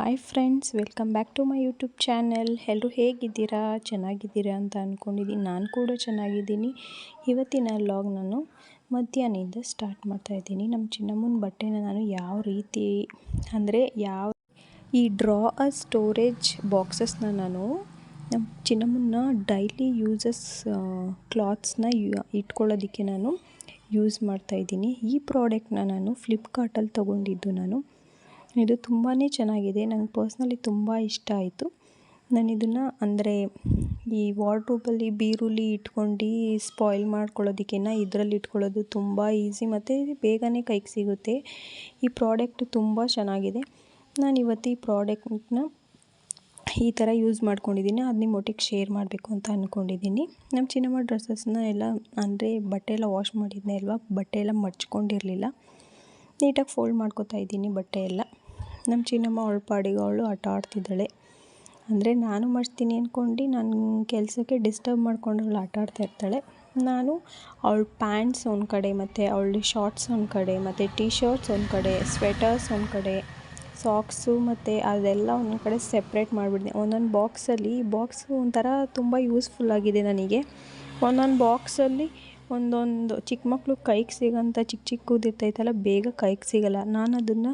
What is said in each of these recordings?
Hi friends welcome back to my YouTube channel ಎಲ್ಲರೂ ಹೇಗಿದ್ದೀರಾ? ಚೆನ್ನಾಗಿದ್ದೀರಾ ಅಂತ ಅಂದ್ಕೊಂಡಿದ್ದೀನಿ ನಾನು ಕೂಡ ಚೆನ್ನಾಗಿದ್ದೀನಿ. ಇವತ್ತಿನ ಲಾಗ್ ನಾನು ಮಧ್ಯಾಹ್ನದಿಂದ ಸ್ಟಾರ್ಟ್ ಮಾಡ್ತಾ ಇದ್ದೀನಿ. ನಮ್ಮ ಚಿನ್ನಮ್ಮನ ಬಟ್ಟೆನ ನಾನು ಯಾವ ರೀತಿ, ಅಂದರೆ ಯಾವ ಈ ಡ್ರಾ ಅ ಸ್ಟೋರೇಜ್ ಬಾಕ್ಸಸ್ನ ನಾನು ನಮ್ಮ ಚಿನ್ನಮ್ಮನ ಡೈಲಿ ಯೂಸಸ್ ಕ್ಲಾತ್ಸ್ನ ಇಟ್ಕೊಳ್ಳೋದಕ್ಕೆ ನಾನು ಯೂಸ್ ಮಾಡ್ತಾಯಿದ್ದೀನಿ ಈ ಪ್ರಾಡಕ್ಟ್ನ ನಾನು ಫ್ಲಿಪ್ಕಾರ್ಟಲ್ಲಿ ತೊಗೊಂಡಿದ್ದು ನಾನು. ಇದು ತುಂಬಾ ಚೆನ್ನಾಗಿದೆ. ನಂಗೆ ಪರ್ಸ್ನಲಿ ತುಂಬ ಇಷ್ಟ ಆಯಿತು. ನಾನು ಇದನ್ನು ಅಂದರೆ ಈ ವಾರ್ಡ್ರೋಬಲ್ಲಿ ಬೀರುಲಿ ಇಟ್ಕೊಂಡು ಸ್ಪಾಯ್ಲ್ ಮಾಡ್ಕೊಳ್ಳೋದಕ್ಕಿಂತ ಇದರಲ್ಲಿ ಇಟ್ಕೊಳ್ಳೋದು ತುಂಬ ಈಸಿ ಮತ್ತು ಬೇಗನೆ ಕೈಗೆ ಸಿಗುತ್ತೆ. ಈ ಪ್ರಾಡಕ್ಟ್ ತುಂಬ ಚೆನ್ನಾಗಿದೆ. ನಾನು ಇವತ್ತು ಈ ಪ್ರಾಡಕ್ಟ್ನ ಈ ಥರ ಯೂಸ್ ಮಾಡ್ಕೊಂಡಿದ್ದೀನಿ. ಅದು ನಿಮ್ಮೊಟ್ಟಿಗೆ ಶೇರ್ ಮಾಡಬೇಕು ಅಂತ ಅಂದ್ಕೊಂಡಿದ್ದೀನಿ ನಮ್ಮ ಚಿನ್ನಮ್ಮ ಡ್ರೆಸ್ಸಸ್ನ ಎಲ್ಲ ಅಂದರೆ ಬಟ್ಟೆ ಎಲ್ಲ ವಾಶ್ ಮಾಡಿದ್ನೇ ಅಲ್ವಾ? ಬಟ್ಟೆ ಎಲ್ಲ ಮಡ್ಚ್ಕೊಂಡಿರಲಿಲ್ಲ ನೀಟಾಗಿ ಫೋಲ್ಡ್ ಮಾಡ್ಕೋತಾ ಇದ್ದೀನಿ ಬಟ್ಟೆ ಎಲ್ಲ. ನಮ್ಮ ಚಿನ್ನಮ್ಮ ಅವಳ ಪಾಡಿಗೆ ಅವಳು ಆಟ ಆಡ್ತಿದ್ದಾಳೆ. ಅಂದರೆ ನಾನು ಮಾಡ್ತೀನಿ ಅಂದ್ಕೊಂಡು ನನ್ನ ಕೆಲಸಕ್ಕೆ ಡಿಸ್ಟರ್ಬ್ ಮಾಡ್ಕೊಂಡು ಅವಳು ಆಟ ಆಡ್ತಾ ಇರ್ತಾಳೆ. ನಾನು ಅವಳ ಪ್ಯಾಂಟ್ಸ್ ಒಂದು ಕಡೆ ಮತ್ತು ಅವಳ ಶಾರ್ಟ್ಸ್ ಒಂದು ಕಡೆ ಮತ್ತು ಟೀ ಶರ್ಟ್ಸ್ ಒಂದು ಕಡೆ ಸ್ವೆಟರ್ಸ್ ಒಂದು ಕಡೆ ಸಾಕ್ಸು ಮತ್ತು ಅದೆಲ್ಲ ಒಂದೊಂದು ಕಡೆ ಸೆಪ್ರೇಟ್ ಮಾಡಿಬಿಡ್ತೀನಿ. ಒಂದೊಂದು ಬಾಕ್ಸಲ್ಲಿ ಬಾಕ್ಸ್ ಒಂಥರ ತುಂಬ ಯೂಸ್ಫುಲ್ ಆಗಿದೆ ನನಗೆ. ಒಂದೊಂದು ಬಾಕ್ಸಲ್ಲಿ ಒಂದೊಂದು ಚಿಕ್ಕ ಮಕ್ಕಳು ಕೈಗೆ ಸಿಗೋಂಥ ಚಿಕ್ಕ ಚಿಕ್ಕದಿರ್ತೈತಲ್ಲ, ಬೇಗ ಕೈಗೆ ಸಿಗೋಲ್ಲ. ನಾನು ಅದನ್ನು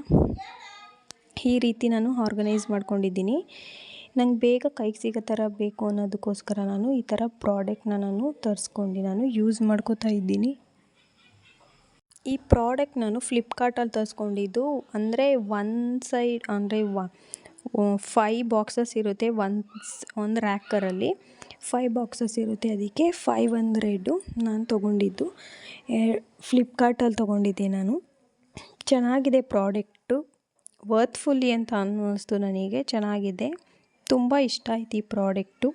ಈ ರೀತಿ ನಾನು ಆರ್ಗನೈಸ್ ಮಾಡ್ಕೊಂಡಿದ್ದೀನಿ. ನಂಗೆ ಬೇಗ ಕೈಗೆ ಸಿಗೋ ಥರ ಬೇಕು ಅನ್ನೋದಕ್ಕೋಸ್ಕರ ನಾನು ಈ ಥರ ಪ್ರಾಡಕ್ಟ್ನ ನಾನು ತರಿಸ್ಕೊಂಡು ನಾನು ಯೂಸ್ ಮಾಡ್ಕೋತಾ ಇದ್ದೀನಿ. ಈ ಪ್ರಾಡಕ್ಟ್ ನಾನು ಫ್ಲಿಪ್ಕಾರ್ಟಲ್ಲಿ ತರಿಸ್ಕೊಂಡಿದ್ದು ಅಂದರೆ ಒನ್ ಸೈಡ್ ಅಂದರೆ ಫೈ ಬಾಕ್ಸಸ್ ಇರುತ್ತೆ ಒನ್ಸ್ ಒಂದು ರ್ಯಾಕರಲ್ಲಿ ಫೈ ಬಾಕ್ಸಸ್ ಇರುತ್ತೆ ಅದಕ್ಕೆ ಫೈವ್ ರೆಡ್ಡು ನಾನು ತೊಗೊಂಡಿದ್ದು. ಫ್ಲಿಪ್ಕಾರ್ಟಲ್ಲಿ ತೊಗೊಂಡಿದ್ದೆ ನಾನು. ಚೆನ್ನಾಗಿದೆ ಪ್ರಾಡಕ್ಟು ವರ್ತ್ಫುಲ್ಲಿ ಅಂತ ಅನ್ನಿಸ್ತು ನನಗೆ ಚೆನ್ನಾಗಿದೆ. ತುಂಬ ಇಷ್ಟ ಆಯ್ತು ಈ ಪ್ರಾಡಕ್ಟು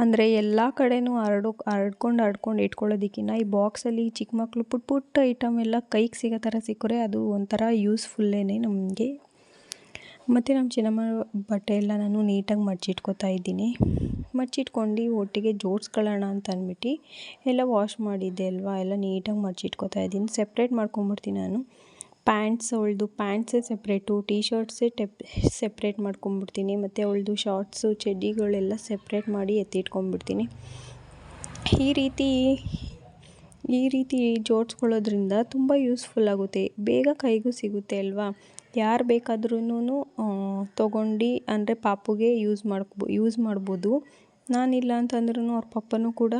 ಅಂದರೆ ಎಲ್ಲ ಕಡೆಯೂ ಹರಡು, ಹರಡ್ಕೊಂಡು ಹರಡ್ಕೊಂಡು ಇಟ್ಕೊಳ್ಳೋದಕ್ಕಿಂತ ಈ ಬಾಕ್ಸಲ್ಲಿ ಚಿಕ್ಕ ಮಕ್ಕಳು ಪುಟ್ ಪುಟ್ಟ ಐಟಮ್ ಎಲ್ಲ ಕೈಗೆ ಸಿಗೋ ಥರ ಸಿಕ್ಕರೆ ಅದು ಒಂಥರ ಯೂಸ್ಫುಲ್ಲೇ ನಮಗೆ. ಮತ್ತು ನಮ್ಮ ಚಿನ್ನಮ್ಮ ಬಟ್ಟೆ ಎಲ್ಲ ನಾನು ನೀಟಾಗಿ ಮಡ್ಚಿಟ್ಕೋತಾ ಇದ್ದೀನಿ. ಮಡ್ಚಿಟ್ಕೊಂಡು ಒಟ್ಟಿಗೆ ಜೋಡಿಸ್ಕೊಳ್ಳೋಣ ಅಂತ ಅಂದ್ಬಿಟ್ಟು ಎಲ್ಲ ವಾಶ್ ಮಾಡಿದ್ದೆ ಅಲ್ವಾ? ಎಲ್ಲ ನೀಟಾಗಿ ಮಡ್ಚಿಟ್ಕೋತಾ ಇದ್ದೀನಿ. ಸೆಪ್ರೇಟ್ ಮಾಡ್ಕೊಂಬಿಡ್ತೀನಿ ನಾನು. ಪ್ಯಾಂಟ್ಸ್, ಅವಳದು ಪ್ಯಾಂಟ್ಸೇ ಸೆಪ್ರೇಟು ಟೀ ಶರ್ಟ್ಸೇ ಟೆಪ್ ಸೆಪ್ರೇಟ್ ಮಾಡ್ಕೊಂಬಿಡ್ತೀನಿ. ಮತ್ತು ಅವಳದು ಶಾರ್ಟ್ಸು ಚಡ್ಡಿಗಳೆಲ್ಲ ಸೆಪ್ರೇಟ್ ಮಾಡಿ ಎತ್ತಿಟ್ಕೊಂಡ್ಬಿಡ್ತೀನಿ ಈ ರೀತಿ ಈ ರೀತಿ ಜೋಡಿಸ್ಕೊಳ್ಳೋದ್ರಿಂದ ತುಂಬ ಯೂಸ್ಫುಲ್ ಆಗುತ್ತೆ. ಬೇಗ ಕೈಗೂ ಸಿಗುತ್ತೆ ಅಲ್ವಾ? ಯಾರು ಬೇಕಾದ್ರೂ ತೊಗೊಂಡು ಅಂದರೆ ಪಾಪುಗೆ ಯೂಸ್ ಮಾಡ್ಕೊ ಯೂಸ್ ಮಾಡ್ಬೋದು. ನಾನಿಲ್ಲ ಅಂತಂದ್ರೂ ಅವ್ರ ಪಪ್ಪನೂ ಕೂಡ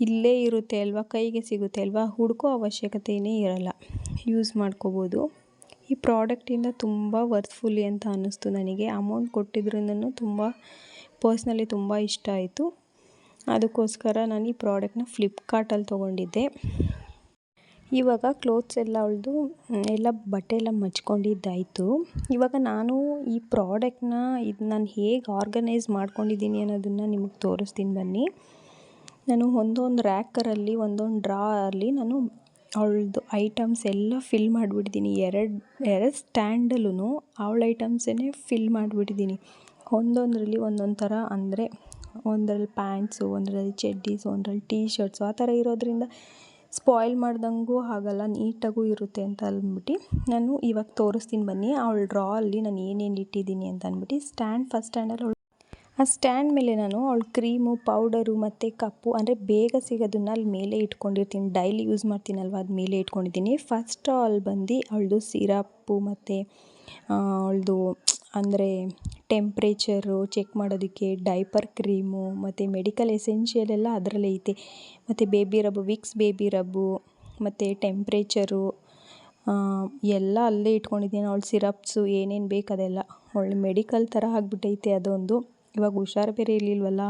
ಇಲ್ಲೇ ಇರುತ್ತೆ ಅಲ್ವಾ, ಕೈಗೆ ಸಿಗುತ್ತೆ ಅಲ್ವಾ, ಹುಡುಕೋ ಅವಶ್ಯಕತೆಯೇ ಇರಲ್ಲ. ಯೂಸ್ ಮಾಡ್ಕೋಬೋದು. ಈ ಪ್ರಾಡಕ್ಟಿಂದ ತುಂಬ ವರ್ತ್ಫುಲ್ಲಿ ಅಂತ ಅನ್ನಿಸ್ತು ನನಗೆ. ಅಮೌಂಟ್ ಕೊಟ್ಟಿದ್ರಿಂದನೂ ತುಂಬ, ಪರ್ಸ್ನಲಿ ತುಂಬ ಇಷ್ಟ ಆಯಿತು. ಅದಕ್ಕೋಸ್ಕರ ನಾನು ಈ ಪ್ರಾಡಕ್ಟ್ನ ಫ್ಲಿಪ್ಕಾರ್ಟಲ್ಲಿ ತೊಗೊಂಡಿದ್ದೆ. ಇವಾಗ ಕ್ಲೋತ್ಸ್ ಎಲ್ಲ ಅವಳದು ಎಲ್ಲ ಬಟ್ಟೆ ಎಲ್ಲ ಮಚ್ಕೊಂಡಿದ್ದಾಯಿತು. ಇವಾಗ ನಾನು ಈ ಪ್ರಾಡಕ್ಟ್ನ ಇದು ನಾನು ಹೇಗೆ ಆರ್ಗನೈಸ್ ಮಾಡ್ಕೊಂಡಿದ್ದೀನಿ ಅನ್ನೋದನ್ನು ನಿಮಗೆ ತೋರಿಸ್ತೀನಿ ಬನ್ನಿ. ನಾನು ಒಂದೊಂದು ರ್ಯಾಕರಲ್ಲಿ ಒಂದೊಂದು ಡ್ರಾ ಅಲ್ಲಿ ನಾನು ಅವಳದು ಐಟಮ್ಸ್ ಎಲ್ಲ ಫಿಲ್ ಮಾಡಿಬಿಟ್ಟಿದ್ದೀನಿ. ಎರಡು ಎರಡು ಸ್ಟ್ಯಾಂಡಲ್ಲೂ ಅವಳ ಐಟಮ್ಸೇ ಫಿಲ್ ಮಾಡಿಬಿಟ್ಟಿದ್ದೀನಿ. ಒಂದೊಂದರಲ್ಲಿ ಒಂದೊಂದು ಥರ ಅಂದರೆ ಒಂದರಲ್ಲಿ ಪ್ಯಾಂಟ್ಸು ಒಂದರಲ್ಲಿ ಚಡ್ಡೀಸು, ಒಂದರಲ್ಲಿ ಟೀ ಶರ್ಟ್ಸು ಆ ಥರ ಇರೋದ್ರಿಂದ ಸ್ಪಾಯ್ಲ್ ಮಾಡ್ದಂಗೂ ಆಗಲ್ಲ ನೀಟಾಗೂ ಇರುತ್ತೆ ಅಂತ ಅಂದ್ಬಿಟ್ಟು ನಾನು ಇವಾಗ ತೋರಿಸ್ತೀನಿ ಬನ್ನಿ. ಅವಳು ಡ್ರಾ ಅಲ್ಲಿ ನಾನು ಏನೇನು ಇಟ್ಟಿದ್ದೀನಿ ಅಂತ ಅಂದ್ಬಿಟ್ಟು ಸ್ಟ್ಯಾಂಡ್ ಫಸ್ಟ್ ಸ್ಟ್ಯಾಂಡಲ್ಲಿ ಅವಳು ಆ ಸ್ಟ್ಯಾಂಡ್ ಮೇಲೆ ನಾನು ಅವಳು ಕ್ರೀಮು ಪೌಡರು ಮತ್ತು ಕಪ್ಪು ಅಂದರೆ ಬೇಗ ಸಿಗೋದನ್ನ ಅಲ್ಲಿ ಮೇಲೆ ಇಟ್ಕೊಂಡಿರ್ತೀನಿ. ಡೈಲಿ ಯೂಸ್ ಮಾಡ್ತೀನಲ್ವ ಅದು ಮೇಲೆ ಇಟ್ಕೊಂಡಿದ್ದೀನಿ. ಫಸ್ಟ್ ಅಲ್ಲಿ ಬಂದು ಅವಳದು ಸಿರಪ್ಪು ಮತ್ತು ಅವಳದು ಅಂದರೆ ಟೆಂಪ್ರೇಚರು, ಚೆಕ್ ಮಾಡೋದಕ್ಕೆ ಡೈಪರ್ ಕ್ರೀಮು, ಮತ್ತು ಮೆಡಿಕಲ್ ಎಸೆನ್ಷಿಯಲ್ ಎಲ್ಲ ಅದರಲ್ಲೇ ಐತೆ. ಮತ್ತು baby rub, Vicks baby rub, ಮತ್ತು ಟೆಂಪ್ರೇಚರು ಎಲ್ಲ ಅಲ್ಲೇ ಇಟ್ಕೊಂಡಿದ್ದೀನಿ. ಅವಳ ಸಿರಪ್ಸು ಏನೇನು ಬೇಕು ಅದೆಲ್ಲ. ಒಳ್ಳೆ ಮೆಡಿಕಲ್ ಥರ ಆಗಿಬಿಟ್ಟೈತೆ ಅದೊಂದು. ಇವಾಗ ಹುಷಾರು ಬೇರೆ ಇರಲಿಲ್ವಲ್ಲ.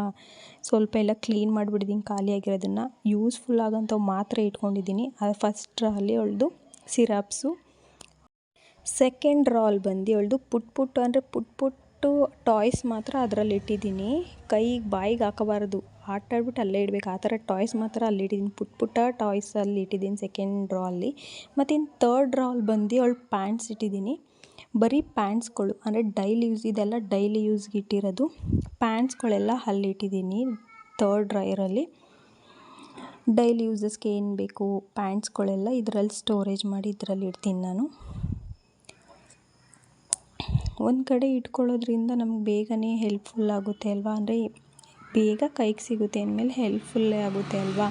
ಸ್ವಲ್ಪ ಎಲ್ಲ ಕ್ಲೀನ್ ಮಾಡಿಬಿಟ್ಟಿದ್ದೀನಿ ಖಾಲಿಯಾಗಿರೋದನ್ನು. ಯೂಸ್ಫುಲ್ ಆಗೋಂಥವು ಮಾತ್ರ ಇಟ್ಕೊಂಡಿದ್ದೀನಿ ಅದು ಫಸ್ಟ್ ಅಲ್ಲಿ ಅವಳದು ಸಿರಪ್ಸು. ಸೆಕೆಂಡ್ ರಾಲ್ ಬಂದು ಅವಳದು ಪುಟ್ ಪುಟ್ ಅಂದರೆ ಪುಟ್ ಪುಟ್ ಪುಟ್ಟು ಟಾಯ್ಸ್ ಮಾತ್ರ ಅದರಲ್ಲಿ ಇಟ್ಟಿದ್ದೀನಿ. ಕೈಗೆ ಬಾಯಿಗೆ ಹಾಕಬಾರ್ದು. ಆಟ ಆಡ್ಬಿಟ್ಟು ಅಲ್ಲೇ ಇಡಬೇಕು. ಆ ಥರ ಟಾಯ್ಸ್ ಮಾತ್ರ ಅಲ್ಲಿ ಇಟ್ಟಿದ್ದೀನಿ. ಪುಟ್ ಪುಟ್ಟ ಟಾಯ್ಸ್ ಅಲ್ಲಿ ಇಟ್ಟಿದ್ದೀನಿ ಸೆಕೆಂಡ್ ಡ್ರಾ ಅಲ್ಲಿ. ಮತ್ತು ಇನ್ನು ತರ್ಡ್ ಅಲ್ಲಿ ಬಂದು ಅವಳು ಪ್ಯಾಂಟ್ಸ್ ಇಟ್ಟಿದ್ದೀನಿ. ಬರೀ ಪ್ಯಾಂಟ್ಸ್ಗಳು, ಅಂದರೆ ಡೈಲಿ ಯೂಸ್, ಇದೆಲ್ಲ ಡೈಲಿ ಯೂಸ್ಗೆ ಇಟ್ಟಿರೋದು. ಪ್ಯಾಂಟ್ಸ್ಗಳೆಲ್ಲ ಅಲ್ಲಿ ಇಟ್ಟಿದ್ದೀನಿ ತರ್ಡ್ ಡ್ರಾಯರಲ್ಲಿ ಡೈಲಿ ಯೂಸಸ್ಗೆ ಏನು ಬೇಕು, ಪ್ಯಾಂಟ್ಸ್ಗಳೆಲ್ಲ ಇದರಲ್ಲಿ ಸ್ಟೋರೇಜ್ ಮಾಡಿ ಇದರಲ್ಲಿ ಇಡ್ತೀನಿ ನಾನು. ಒಂದು ಕಡೆ ಇಟ್ಕೊಳ್ಳೋದ್ರಿಂದ ನಮ್ಗೆ ಬೇಗನೆ ಹೆಲ್ಪ್ಫುಲ್ ಆಗುತ್ತೆ ಅಲ್ವಾ? ಅಂದರೆ ಬೇಗ ಕೈಗೆ ಸಿಗುತ್ತೆ ಅಂದಮೇಲೆ ಹೆಲ್ಪ್ಫುಲ್ಲೇ ಆಗುತ್ತೆ ಅಲ್ವಾ?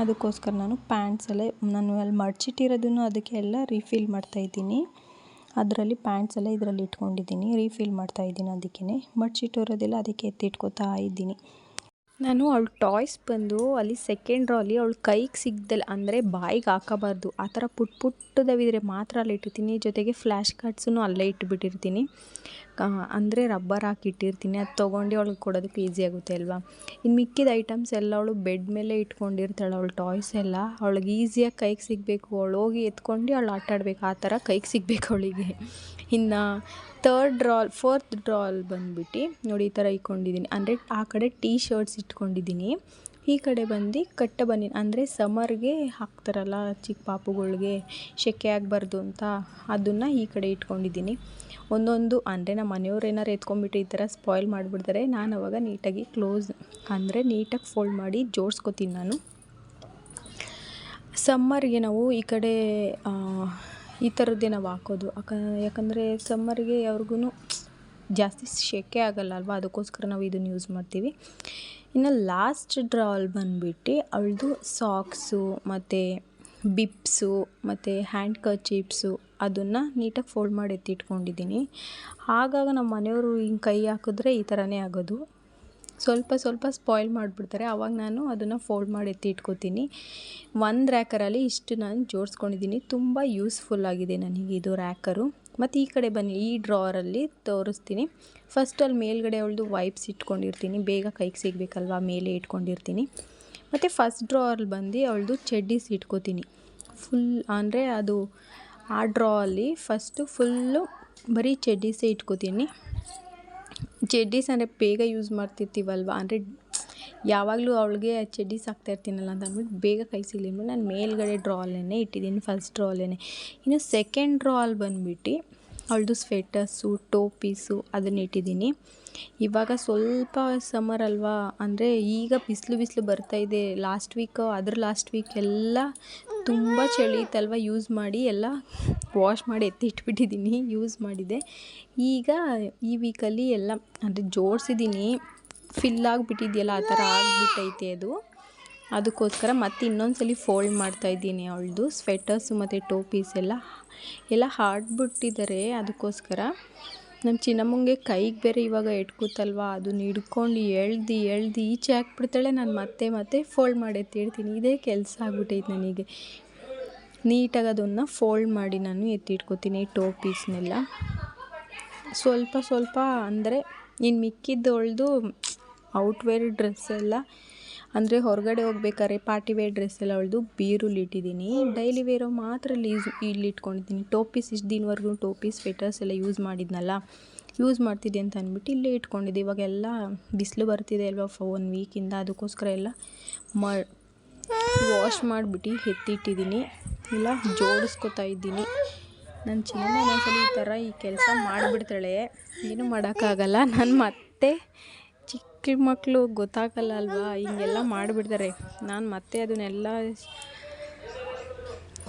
ಅದಕ್ಕೋಸ್ಕರ ನಾನು ಪ್ಯಾಂಟ್ಸಲ್ಲೇ ನಾನು ಅಲ್ಲಿ ಮಡ್ಚಿಟ್ಟಿರೋದನ್ನು ಅದಕ್ಕೆಲ್ಲ ರೀಫಿಲ್ ಮಾಡ್ತಾಯಿದ್ದೀನಿ ಅದರಲ್ಲಿ ಪ್ಯಾಂಟ್ಸ್ ಎಲ್ಲ ಇದರಲ್ಲಿ ಇಟ್ಕೊಂಡಿದ್ದೀನಿ ರೀಫಿಲ್ ಮಾಡ್ತಾಯಿದ್ದೀನಿ ಅದಕ್ಕೇ ಮಡ್ಚಿಟ್ಟಿರೋದೆಲ್ಲ ಅದಕ್ಕೆ ಎತ್ತಿಟ್ಕೋತಾ ಇದ್ದೀನಿ. ನಾನು ಅವಳು ಟಾಯ್ಸ್ ಬಂದು ಅಲ್ಲಿ ಸೆಕೆಂಡ್ ರಾಲಿ ಅವಳ ಕೈಗೆ ಸಿಗ್ದಲ್ಲ ಅಂದರೆ ಬಾಯಿಗೆ ಹಾಕಬಾರ್ದು. ಆ ಥರ ಪುಟ್ ಪುಟ್ಟದವಿದ್ರೆ ಮಾತ್ರ ಅಲ್ಲಿ ಇಟ್ಟಿರ್ತೀನಿ. ಜೊತೆಗೆ ಫ್ಲ್ಯಾಶ್ ಕಾರ್ಡ್ಸೂ ಅಲ್ಲೇ ಇಟ್ಬಿಟ್ಟಿರ್ತೀನಿ. ಅಂದರೆ ರಬ್ಬರ್ ಹಾಕಿ ಇಟ್ಟಿರ್ತೀನಿ. ಅದು ತೊಗೊಂಡು ಅವಳಿಗೆ ಕೊಡೋದಕ್ಕೆ ಈಸಿ ಆಗುತ್ತೆ ಅಲ್ವಾ? ಇನ್ನು ಮಿಕ್ಕಿದ ಐಟಮ್ಸ್ ಎಲ್ಲ ಅವಳು ಬೆಡ್ ಮೇಲೆ ಇಟ್ಕೊಂಡಿರ್ತಾಳೆ ಅವಳ ಟಾಯ್ಸ್ ಎಲ್ಲ. ಅವಳಿಗೆ ಈಸಿಯಾಗಿ ಕೈಗೆ ಸಿಗಬೇಕು. ಅವಳು ಹೋಗಿ ಎತ್ಕೊಂಡು ಅವಳು ಆಟಾಡಬೇಕು. ಆ ಥರ ಕೈಗೆ ಸಿಗಬೇಕು ಅವಳಿಗೆ. ಇನ್ನು ತರ್ಡ್ ಡ್ರಾಲ್ ಫೋರ್ತ್ ಡ್ರಾಲ್ ಬಂದ್ಬಿಟ್ಟು ನೋಡಿ ಈ ಥರ ಇಟ್ಕೊಂಡಿದ್ದೀನಿ. ಅಂದರೆ ಆ ಕಡೆ ಟೀ ಶರ್ಟ್ಸ್ ಇಟ್ಕೊಂಡಿದ್ದೀನಿ. ಈ ಕಡೆ ಬಂದು ಕಟ್ಟ ಬನ್ನಿ. ಅಂದರೆ ಸಮರ್ಗೆ ಹಾಕ್ತಾರಲ್ಲ ಚಿಕ್ಕ ಪಾಪುಗಳಿಗೆ ಸೆಕೆ ಆಗಬಾರ್ದು ಅಂತ ಅದನ್ನು ಈ ಕಡೆ ಇಟ್ಕೊಂಡಿದ್ದೀನಿ. ಒಂದೊಂದು ಅಂದರೆ ನಮ್ಮ ಮನೆಯವ್ರು ಏನಾರು ಎತ್ಕೊಂಡ್ಬಿಟ್ಟು ಈ ಥರ ಸ್ಪಾಯ್ಲ್ ಮಾಡಿಬಿಡ್ತಾರೆ. ನಾನು ಅವಾಗ ನೀಟಾಗಿ ಕ್ಲೋಸ್ ಅಂದರೆ ನೀಟಾಗಿ ಫೋಲ್ಡ್ ಮಾಡಿ ಜೋಡಿಸ್ಕೊತೀನಿ ನಾನು. ಸಮ್ಮರ್ಗೆ ನಾವು ಈ ಕಡೆ ಈ ಥರದ್ದೇ ನಾವು ಹಾಕೋದು. ಯಾಕ ಯಾಕಂದರೆ ಸಮ್ಮರಿಗೆ ಅವ್ರಿಗೂ ಜಾಸ್ತಿ ಸೆಕೆ ಆಗಲ್ಲ ಅಲ್ವಾ? ಅದಕ್ಕೋಸ್ಕರ ನಾವು ಇದನ್ನು ಯೂಸ್ ಮಾಡ್ತೀವಿ. ಇನ್ನು ಲಾಸ್ಟ್ ಡ್ರಾಲ್ ಬಂದುಬಿಟ್ಟು ಅವಳದು ಸಾಕ್ಸು ಮತ್ತು ಬಿಪ್ಸು ಮತ್ತು ಹ್ಯಾಂಡ್ ಕರ್ಚೀಪ್ಸು ಅದನ್ನು ನೀಟಾಗಿ ಫೋಲ್ಡ್ ಮಾಡಿ ಎತ್ತಿಟ್ಕೊಂಡಿದ್ದೀನಿ. ಆಗಾಗ ನಮ್ಮ ಮನೆಯವರು ಹಿಂಗೆ ಕೈ ಹಾಕಿದ್ರೆ ಈ ಥರನೇ ಆಗೋದು. ಸ್ವಲ್ಪ ಸ್ವಲ್ಪ ಸ್ಪಾಯ್ಲ್ ಮಾಡಿಬಿಡ್ತಾರೆ. ಆವಾಗ ನಾನು ಅದನ್ನು ಫೋಲ್ಡ್ ಮಾಡಿ ಎತ್ತಿ ಇಟ್ಕೋತೀನಿ. ಒಂದು ರ್ಯಾಕರಲ್ಲಿ ಇಷ್ಟು ನಾನು ಜೋಡಿಸ್ಕೊಂಡಿದ್ದೀನಿ ತುಂಬ ಯೂಸ್ಫುಲ್ ಆಗಿದೆ ನನಗೆ ಇದು ರ್ಯಾಕರು ಮತ್ತು ಈ ಕಡೆ ಬನ್ನಿ, ಈ ಡ್ರಾವರಲ್ಲಿ ತೋರಿಸ್ತೀನಿ. ಫಸ್ಟ್ ಅಲ್ಲಿ ಮೇಲ್ಗಡೆ ಅವಳದು ವೈಪ್ಸ್ ಇಟ್ಕೊಂಡಿರ್ತೀನಿ. ಬೇಗ ಕೈಗೆ ಸಿಗಬೇಕಲ್ವ, ಮೇಲೆ ಇಟ್ಕೊಂಡಿರ್ತೀನಿ. ಮತ್ತು ಫಸ್ಟ್ ಡ್ರಾವಲ್ಲಿ ಬಂದು ಅವಳದು ಚಡ್ಡೀಸ್ ಇಟ್ಕೋತೀನಿ. ಫುಲ್ ಅಂದರೆ ಅದು, ಆ ಡ್ರಾ ಅಲ್ಲಿ ಫಸ್ಟು ಫುಲ್ಲು ಬರೀ ಚಡ್ಡೀಸೇ ಇಟ್ಕೋತೀನಿ. ಚಡ್ಡೀಸ್ ಅಂದರೆ ಬೇಗ ಯೂಸ್ ಮಾಡ್ತಿರ್ತೀವಲ್ವ? ಅಂದರೆ ಯಾವಾಗಲೂ ಅವಳಿಗೆ ಹಾಕ್ತಾ ಇರ್ತೀನಲ್ಲ ಅಂತ ಅಂದ್ಬಿಟ್ಟು ಬೇಗ ಕೈ ಸಿಗಲಿ ಅಂದ್ಬಿಟ್ಟು ನಾನು ಮೇಲ್ಗಡೆ ಡ್ರಾಲನ್ನೇ ಇಟ್ಟಿದ್ದೀನಿ ಫಸ್ಟ್ ಡ್ರಾಲನ್ನೇ ಇನ್ನು ಸೆಕೆಂಡ್ ಡ್ರಾಲ್ ಬಂದ್ಬಿಟ್ಟು ಅವಳದು ಸ್ವೆಟರ್ಸು ಟೋಪೀಸು ಅದನ್ನ ಇಟ್ಟಿದ್ದೀನಿ. ಇವಾಗ ಸ್ವಲ್ಪ ಸಮ್ಮರ್ ಅಲ್ವಾ? ಅಂದರೆ ಈಗ ಬಿಸಿಲು ಬಿಸಿಲು ಬರ್ತಾಯಿದೆ ಲಾಸ್ಟ್ ವೀಕು, ಅದ್ರ ಲಾಸ್ಟ್ ವೀಕ್ ಎಲ್ಲ ತುಂಬ ಚಳಿ ಇತ್ತಲ್ವ? ಯೂಸ್ ಮಾಡಿ ಎಲ್ಲ ವಾಶ್ ಮಾಡಿ ಎತ್ತಿ ಇಟ್ಬಿಟ್ಟಿದ್ದೀನಿ ಯೂಸ್ ಮಾಡಿದೆ. ಈಗ ಈ ವೀಕಲ್ಲಿ ಎಲ್ಲ, ಅಂದರೆ ಜೋಡಿಸಿದ್ದೀನಿ. ಫಿಲ್ ಆಗಿಬಿಟ್ಟಿದೆಯಲ್ಲ, ಆ ಥರ ಆಗಿಬಿಟ್ಟೈತೆ ಅದು. ಅದಕ್ಕೋಸ್ಕರ ಮತ್ತೆ ಇನ್ನೊಂದು ಸಲ ಫೋಲ್ಡ್ ಮಾಡ್ತಾಯಿದ್ದೀನಿ ಅವಳದು ಸ್ವೆಟರ್ಸು ಮತ್ತು ಟೋಪೀಸ್ ಎಲ್ಲ. ಎಲ್ಲ ಹಾಡ್ಬಿಟ್ಟಿದ್ದಾರೆ ಅದಕ್ಕೋಸ್ಕರ. ನಮ್ಮ ಚಿನ್ನಮ್ಮಂಗೆ ಕೈಗೆ ಬೇರೆ ಇವಾಗ ಎಟ್ಕೂತಲ್ವ ಅದನ್ನ ಹಿಡ್ಕೊಂಡು ಎಳ್ದು ಎಳ್ದು ಈಚೆ ಹಾಕ್ಬಿಡ್ತಾಳೆ, ನಾನು ಮತ್ತೆ ಮತ್ತೆ ಫೋಲ್ಡ್ ಮಾಡಿ ಎತ್ತಿಡ್ತೀನಿ. ಇದೇ ಕೆಲಸ ಆಗ್ಬಿಟ್ಟೈತೆ ನನಗೆ. ನೀಟಾಗಿ ಅದನ್ನು ಫೋಲ್ಡ್ ಮಾಡಿ ನಾನು ಎತ್ತಿಟ್ಕೋತೀನಿ ಟೋಪೀಸ್ನೆಲ್ಲ ಸ್ವಲ್ಪ ಸ್ವಲ್ಪ ಅಂದರೆ ಇನ್ನು ಮಿಕ್ಕಿದ್ದೊಳ್ದು ಔಟ್ವೇರ್ ಡ್ರೆಸ್ ಎಲ್ಲ ಅಂದರೆ ಹೊರಗಡೆ ಹೋಗ್ಬೇಕಾದ್ರೆ ಪಾರ್ಟಿ ವೇರ್ ಡ್ರೆಸ್ ಎಲ್ಲ ಅವಳದು ಬೀರುಲ್ಲಿ ಇಟ್ಟಿದ್ದೀನಿ. ಡೈಲಿ ವೇರೋ ಮಾತ್ರ ಲೀಸ್ ಇಲ್ಲಿ ಇಟ್ಕೊಂಡಿದ್ದೀನಿ. ಟೋಪಿಸ್ ಇಷ್ಟು ದಿನವರೆಗೂ ಟೋಪೀಸ್ ಸ್ವೆಟರ್ಸ್ ಎಲ್ಲ ಯೂಸ್ ಮಾಡಿದ್ನಲ್ಲ. ಯೂಸ್ ಮಾಡ್ತಿದ್ದೆ ಅಂತ ಅಂದ್ಬಿಟ್ಟು ಇಲ್ಲೇ ಇಟ್ಕೊಂಡಿದ್ದೆ. ಇವಾಗೆಲ್ಲ ಬಿಸಿಲು ಬರ್ತಿದೆ ಅಲ್ವಾ ಫ ಒನ್ ವೀಕಿಂದ ಅದಕ್ಕೋಸ್ಕರ ಎಲ್ಲ ಮ ವಾಶ್ ಮಾಡಿಬಿಟ್ಟು ಎತ್ತಿಟ್ಟಿದ್ದೀನಿ. ಇಲ್ಲ, ಜೋಡಿಸ್ಕೊತಾ ಇದ್ದೀನಿ. ನನ್ನ ಚಿನ್ನ ಈ ಥರ ಈ ಕೆಲಸ ಮಾಡಿಬಿಡ್ತಾಳೆ. ಏನು ಮಾಡೋಕ್ಕಾಗಲ್ಲ. ನಾನು ಮತ್ತೆ ಚಿಕ್ಕ ಮಕ್ಕಳು ಗೊತ್ತಾಗಲ್ಲ ಅಲ್ವಾ? ಹಿಂಗೆಲ್ಲ ಮಾಡಿಬಿಡ್ತಾರೆ. ನಾನು ಮತ್ತೆ ಅದನ್ನೆಲ್ಲ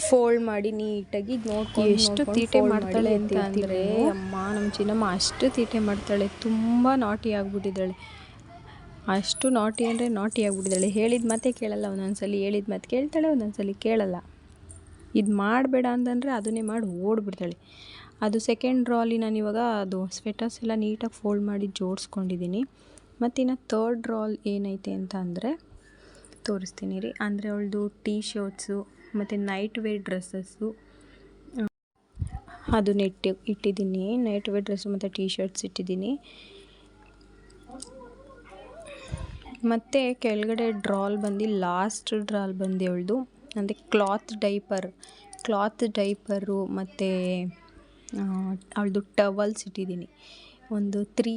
ಫೋಲ್ಡ್ ಮಾಡಿ ನೀಟಾಗಿ ನೋಡ್ಕೊಂಡು ಎಷ್ಟು ತೀಟೆ ಮಾಡ್ತಾಳೆ ಅಂತ ಅಂದರೆ ಅಮ್ಮ ನಮ್ಮ ಚಿನ್ನಮ್ಮ ಅಷ್ಟು ತೀಟೆ ಮಾಡ್ತಾಳೆ. ತುಂಬ ನಾಟಿ ಆಗಿಬಿಟ್ಟಿದ್ದಾಳೆ. ಅಷ್ಟು ನಾಟಿ ಅಂದರೆ ನಾಟಿ ಆಗಿಬಿಟ್ಟಿದ್ದಾಳೆ. ಹೇಳಿದ ಮತ್ತೆ ಕೇಳಲ್ಲ ಒಂದೊಂದ್ಸಲಿ ಹೇಳಿದ ಮತ್ತೆ ಕೇಳ್ತಾಳೆ ಒಂದೊಂದ್ಸಲಿ ಕೇಳಲ್ಲ. ಇದು ಮಾಡಬೇಡ ಅಂತಂದರೆ ಅದನ್ನೇ ಮಾಡಿ ಓಡ್ಬಿಡ್ತಾಳೆ. ಅದು ಸೆಕೆಂಡ್ ಡ್ರಾಲಿ ನಾನು ಇವಾಗ ಅದು ಸ್ವೆಟರ್ಸ್ ಎಲ್ಲ ನೀಟಾಗಿ ಫೋಲ್ಡ್ ಮಾಡಿ ಜೋಡಿಸ್ಕೊಂಡಿದ್ದೀನಿ. ಮತ್ತು ಇನ್ನು ತರ್ಡ್ ರೋಲ್ ಏನೈತೆ ಅಂತ ಅಂದರೆ ತೋರಿಸ್ತೀನಿ ರೀ. ಅಂದರೆ ಅವಳದು ಟೀ ಶರ್ಟ್ಸು ಮತ್ತು ನೈಟ್ ವೇರ್ ಡ್ರೆಸ್ಸಸ್ಸು ಅದು ನೆಟ್ಟಿ ಇಟ್ಟಿದ್ದೀನಿ. ನೈಟ್ ವೇರ್ ಡ್ರೆಸ್ಸು ಮತ್ತು ಟೀ ಶರ್ಟ್ಸ್ ಇಟ್ಟಿದ್ದೀನಿ. ಮತ್ತು ಕೆಳಗಡೆ ಡ್ರಾಲ್ ಬಂದು ಲಾಸ್ಟ್ ಡ್ರಾಲ್ ಬಂದು ಅವಳದು, ಅಂದರೆ ಕ್ಲಾತ್ ಡೈಪರ್ ಕ್ಲಾತ್ ಡೈಪರು ಮತ್ತು ಅವಳದು ಟವಲ್ಸ್ ಇಟ್ಟಿದ್ದೀನಿ. ಒಂದು ತ್ರೀ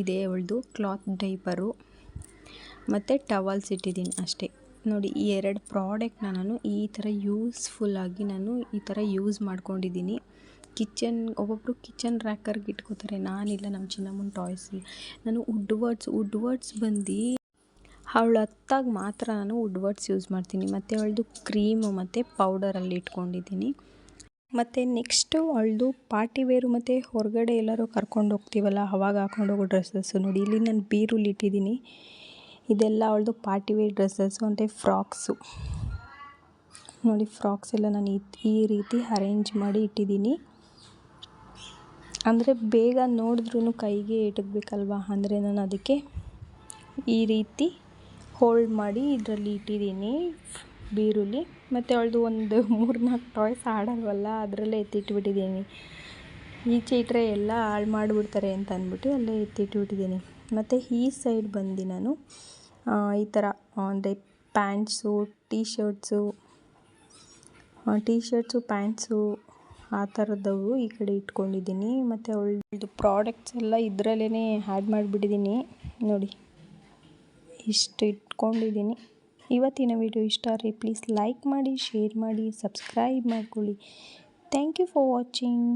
ಇದೆ ಅವಳದು, ಕ್ಲಾತ್ ಡೈಪರು. ಮತ್ತು ಟವಲ್ಸ್ ಇಟ್ಟಿದ್ದೀನಿ ಅಷ್ಟೇ. ನೋಡಿ, ಈ ಎರಡು ಪ್ರಾಡಕ್ಟ್ನ ನಾನು ಈ ಥರ ಯೂಸ್ಫುಲ್ಲಾಗಿ ನಾನು ಈ ಥರ ಯೂಸ್ ಮಾಡ್ಕೊಂಡಿದ್ದೀನಿ. ಕಿಚನ್ ಒಬ್ಬೊಬ್ಬರು ಕಿಚನ್ ರ್ಯಾಕರ್ಗೆ ಇಟ್ಕೋತಾರೆ. ನಾನಿಲ್ಲ, ನಮ್ಮ ಚಿನ್ನಮ್ಮನ ಟಾಯ್ಸ್ ನಾನು ವುಡ್ ವರ್ಡ್ಸ್ ವುಡ್ ವರ್ಡ್ಸ್ ಬಂದು ಅವಳು ಹತ್ತಾಗ ಮಾತ್ರ ನಾನು ವುಡ್ ವರ್ಡ್ಸ್ ಯೂಸ್ ಮಾಡ್ತೀನಿ. ಮತ್ತು ಅವಳದು ಕ್ರೀಮು ಮತ್ತು ಪೌಡರಲ್ಲಿ ಇಟ್ಕೊಂಡಿದ್ದೀನಿ. ಮತ್ತು ನೆಕ್ಸ್ಟು ಅವಳದು ಪಾರ್ಟಿ ವೇರು ಮತ್ತು ಹೊರಗಡೆ ಎಲ್ಲರೂ ಕರ್ಕೊಂಡು ಹೋಗ್ತೀವಲ್ಲ, ಅವಾಗ ಹಾಕೊಂಡು ಹೋಗೋ ಡ್ರೆಸ್ಸಸ್ಸು ನೋಡಿ. ಇಲ್ಲಿ ನಾನು ಬೀರುಲ್ಲಿ ಇಟ್ಟಿದ್ದೀನಿ. ಇದೆಲ್ಲ ಅವಳದು ಪಾರ್ಟಿ ವೇರ್ ಡ್ರೆಸ್ಸಸ್ಸು, ಅಂದರೆ ಫ್ರಾಕ್ಸು. ನೋಡಿ, ಫ್ರಾಕ್ಸ್ ಎಲ್ಲ ನಾನು ಈ ರೀತಿ ಅರೇಂಜ್ ಮಾಡಿ ಇಟ್ಟಿದ್ದೀನಿ. ಅಂದರೆ ಬೇಗ ನೋಡಿದ್ರೂ ಕೈಗೆ ಇಟಕ್ಬೇಕಲ್ವ ಅಂದರೆ ನಾನು ಅದಕ್ಕೆ ಈ ರೀತಿ ಹೋಲ್ಡ್ ಮಾಡಿ ಇದರಲ್ಲಿ ಇಟ್ಟಿದ್ದೀನಿ. ಬೀರುಲಿ ಮತ್ತು ಅವಳದು ಒಂದು ಮೂರು ನಾಲ್ಕು ಟಾಯ್ಸ್ ಆಡಲ್ವಲ್ಲ ಅದರಲ್ಲೇ ಎತ್ತಿಟ್ಬಿಟ್ಟಿದ್ದೀನಿ. ಈಚೆ ಇಟ್ಟರೆ ಎಲ್ಲ ಹಾಳು ಮಾಡಿಬಿಡ್ತಾರೆ ಅಂತ ಅಂದ್ಬಿಟ್ಟು ಅಲ್ಲೇ ಎತ್ತಿಟ್ಬಿಟ್ಟಿದ್ದೀನಿ. ಮತ್ತು ಈ ಸೈಡ್ ಬಂದು ನಾನು ಈ ಥರ, ಅಂದರೆ pants T shirts T shirts pants ಆ ಥರದವು ಈ ಕಡೆ ಇಟ್ಕೊಂಡಿದ್ದೀನಿ. ಮತ್ತು ಅವಳದು ಪ್ರಾಡಕ್ಟ್ಸ್ ಎಲ್ಲ ಇದರಲ್ಲೇ ಆ್ಯಡ್ ಮಾಡಿಬಿಟ್ಟಿದ್ದೀನಿ. ನೋಡಿ, ಇಷ್ಟು ಇಟ್ಕೊಂಡಿದ್ದೀನಿ. ಇವತ್ತಿನ ವಿಡಿಯೋ ಇಷ್ಟ ಆದರೆ ಪ್ಲೀಸ್ ಲೈಕ್ ಮಾಡಿ ಶೇರ್ ಮಾಡಿ ಸಬ್ಸ್ಕ್ರೈಬ್ ಮಾಡ್ಕೊಳ್ಳಿ. Thank you for watching